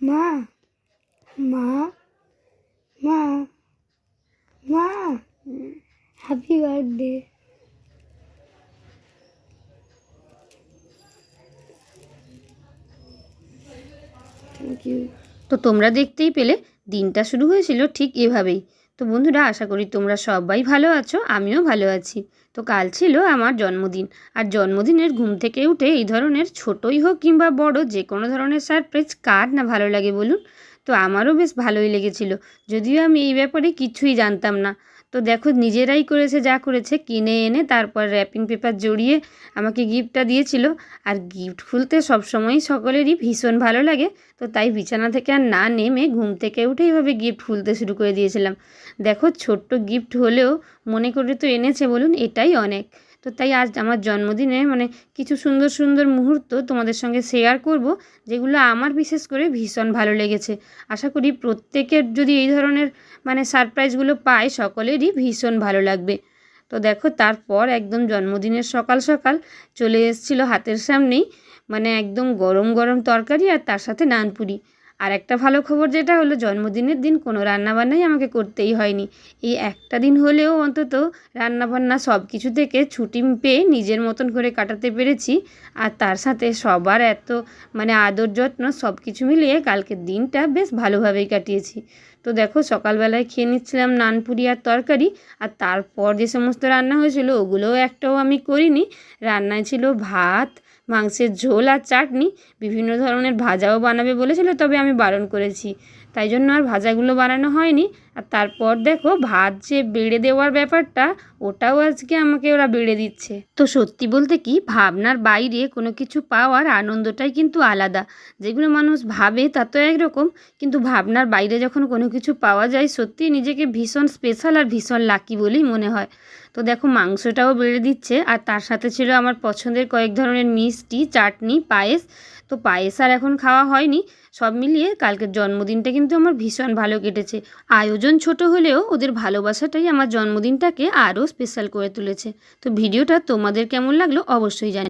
মা মা মা মা হ্যাপি বার্থডে থ্যাংক ইউ তো তোমরা দেখতেই পেলে দিনটা শুরু হয়েছিল ঠিক এভাবেই। তো বন্ধুরা, আশা করি তোমরা সবাই ভালো আছো, আমিও ভালো আছি। তো কাল ছিল আমার জন্মদিন, আর জন্মদিনের ঘুম থেকে উঠে এই ধরনের ছোটই হোক কিংবা বড় যে কোনো ধরনের সারপ্রাইজ কার না ভালো লাগে বলুন, তো আমারও বেশ ভালোই লেগেছিল। যদিও আমি এই ব্যাপারে কিছুই জানতাম না। তো দেখো নিজেরাই করেছে যা করেছে, কিনে এনে তারপর র্যাপিং পেপার জড়িয়ে আমাকে গিফটটা দিয়েছিল। আর গিফট খুলতে সবসময়ই সকলেরই ভীষণ ভালো লাগে, তো তাই বিছানা থেকে আর না নেমে ঘুম থেকে উঠে এইভাবে গিফট খুলতে শুরু করে দিয়েছিলাম। দেখো ছোট্ট গিফট হলেও মনে করে তো এনেছে বলুন, এটাই অনেক। তো তাই আজ আমার জন্মদিনে মানে কিছু সুন্দর সুন্দর মুহূর্ত তোমাদের সঙ্গে শেয়ার করব, যেগুলো আমার বিশেষ করে ভীষণ ভালো লেগেছে। আশা করি প্রত্যেকের যদি এই ধরনের মানে সারপ্রাইজগুলো পায়, সকলেরই ভীষণ ভালো লাগবে। তো দেখো, তারপর একদম জন্মদিনের সকাল সকাল চলে এসেছিল হাতের সামনেই মানে একদম গরম গরম তরকারি আর তার সাথে নানপুরি। আর একটা ভালো খবর যেটা হলো, জন্মদিনের দিন কোনো রান্নাবান্নাই আমাকে করতেই হয়নি। এই একটা দিন হলেও অন্তত রান্নাবান্না সব কিছু থেকে ছুটি পেয়ে নিজের মতন করে কাটাতে পেরেছি। আর তার সাথে সবার এত মানে আদর যত্ন সব কিছু মিলিয়ে কালকের দিনটা বেশ ভালোভাবেই কাটিয়েছি। তো দেখো, সকালবেলায় খেয়ে নিচ্ছিলাম নানপুরি আর তরকারি। আর তারপর যে সমস্ত রান্না হয়েছিল, ওগুলোও একটাও আমি করিনি। রান্নায় ছিল ভাত মাংসের ঝোল আর চাটনি বিভিন্ন ধরনের ভাজাও বানাবে বলেছিল, তবে আমি বারণ করেছি। তাই জন্য আর ভাজাগুলো বানানো হয়নি। আর তারপর দেখো ভাত যে বেড়ে দেওয়ার ব্যাপারটা, ওটাও আজকে আমাকে ওরা বেড়ে দিচ্ছে। তো সত্যি বলতে কি, ভাবনার বাইরে কোনো কিছু পাওয়ার আনন্দটাই কিন্তু আলাদা। যেগুলো মানুষ ভাবে তা তো একরকম, কিন্তু ভাবনার বাইরে যখন কোনো কিছু পাওয়া যায় সত্যি নিজেকে ভীষণ স্পেশাল আর ভীষণ লাকি বলেই মনে হয়। তো দেখো মাংসটাও বেড়ে দিচ্ছে, আর তার সাথে ছিল আমার পছন্দের কয়েক ধরনের মিষ্টি, চাটনি, পায়েস। তো পায়েস আর এখন খাওয়া হয়নি, সব মিলিয়ে কালকের জন্মদিনটা কিন্তু আমার ভীষণ ভালো কেটেছে। আয়োজন ছোট হলেও ওদের ভালোবাসাটাই আমার জন্মদিনটাকে আরও স্পেশাল করে তুলেছে। তো ভিডিওটা তোমাদের কেমন লাগল অবশ্যই জানি